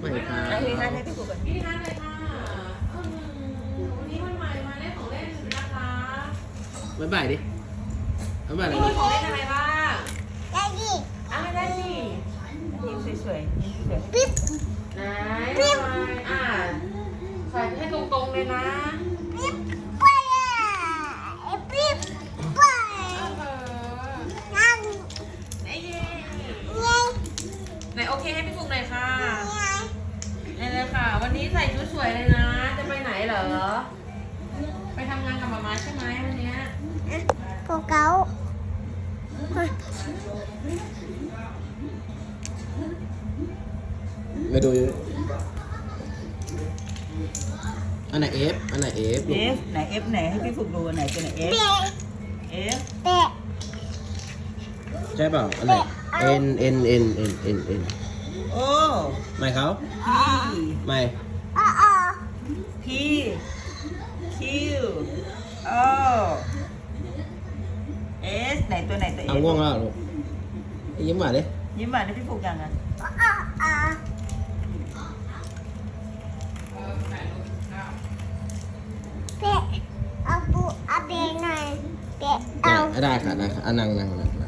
ไม่ค่ะให้พี่ให้ให้พี่ผูกก่อนพี่ฮันเลยค่ะอืมวันนี้วันใหม่มาเล่นของเล่นนะคะบ๊ายบายดิบ๊ายบายอะไรมีดิของเล่นอะไรบ้างได้ดิอะได้สิยิ้มสวยๆยิ้มสวยปิ๊บไหนบ๊ายบายอะใส่ให้ตรงๆเลยนะปิ๊บไปอะปิ๊บไปเออนั่งไหนเย้ไงไหนโอเคให้พี่ฟุกหน่อยค่ะ ไง นี่เลยค่ะ วันนี้ใส่ชุดส วยเลยนะ จะไปไหนเหรอ ไปทำงานกับหมามาใช่ไหมวันเนี้ยโกเก้าไม่ดูอันไหนเอฟอันไหนเอฟๆเอฟไหนเอฟไหนให้พี่ผูกดูอันไหนเป็นไหนเอฟเตะเอฟเตะ ใช่เปล่าอันไหนเอ็นเอ็นเอ็นเอ็นเอ็นเอ็นโอ้ ไม่เขาพีไม่ อ้ออ้อ พีคิวโอเอสไหนตัวไหนตัวเอเอาฟง่วงแล้วลูกยิ้มหวานดิยิ้มหวานให้พี่ผูกยังอะอ้ออ้ออ้อเตะเอาปูเอาเบนหน่อยเตะเอาได้ได้ค่ะได้ค่ะอะนั่งนั่งนั่งนั่งอะว้าว